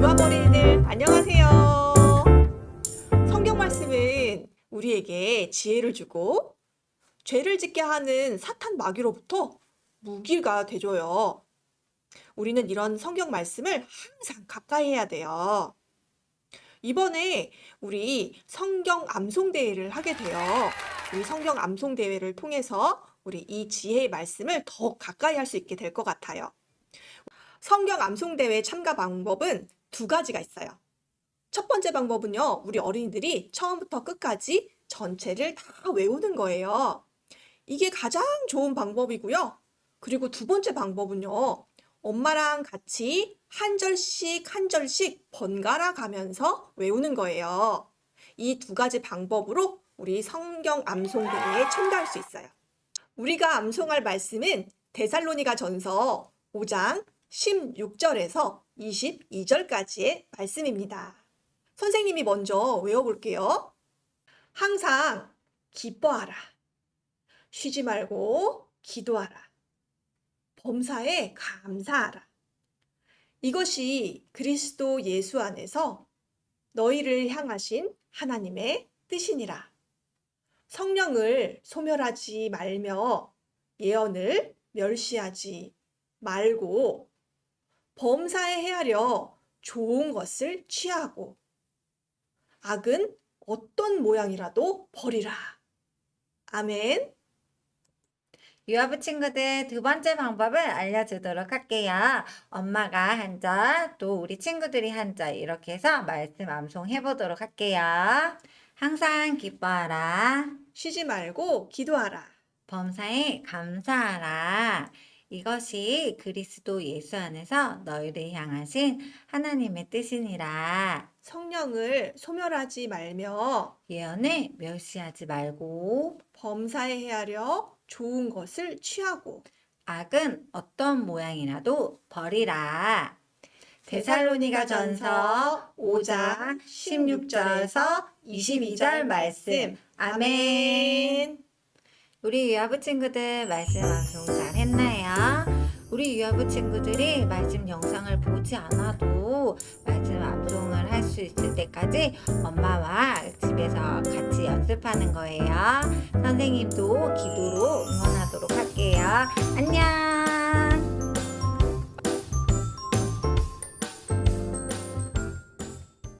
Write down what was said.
유아 어린이들 안녕하세요. 성경 말씀은 우리에게 지혜를 주고 죄를 짓게 하는 사탄 마귀로부터 무기가 되줘요. 우리는 이런 성경 말씀을 항상 가까이 해야 돼요. 이번에 우리 성경 암송 대회를 하게 돼요. 우리 성경 암송 대회를 통해서 우리 이 지혜의 말씀을 더 가까이 할 수 있게 될 것 같아요. 성경 암송 대회 참가 방법은 두 가지가 있어요. 첫 번째 방법은요, 우리 어린이들이 처음부터 끝까지 전체를 다 외우는 거예요. 이게 가장 좋은 방법이고요. 그리고 두 번째 방법은요, 엄마랑 같이 한 절씩 한 절씩 번갈아 가면서 외우는 거예요. 이 두 가지 방법으로 우리 성경 암송 대회에 참가할 수 있어요. 우리가 암송할 말씀은 데살로니가 전서 5장 16절에서 22절까지의 말씀입니다. 선생님이 먼저 외워볼게요. 항상 기뻐하라. 쉬지 말고 기도하라. 범사에 감사하라. 이것이 그리스도 예수 안에서 너희를 향하신 하나님의 뜻이니라. 성령을 소멸하지 말며 예언을 멸시하지 말고 범사에 헤아려 좋은 것을 취하고 악은 어떤 모양이라도 버리라. 아멘. 유아부 친구들 두 번째 방법을 알려주도록 할게요. 엄마가 한 절, 또 우리 친구들이 한 절, 이렇게 해서 말씀 암송해 보도록 할게요. 항상 기뻐하라. 쉬지 말고 기도하라. 범사에 감사하라. 이것이 그리스도 예수 안에서 너희를 향하신 하나님의 뜻이니라. 성령을 소멸하지 말며 예언을 멸시하지 말고 범사에 헤아려 좋은 것을 취하고 악은 어떤 모양이라도 버리라. 데살로니가 전서 5장 16절에서 22절 말씀. 아멘. 우리 유아부 친구들 말씀 방송 잘 했나요? 우리 유아부 친구들이 말씀 영상을 보지 않아도 말씀 암송을 할 수 있을 때까지 엄마와 집에서 같이 연습하는 거예요. 선생님도 기도로 응원하도록 할게요. 안녕!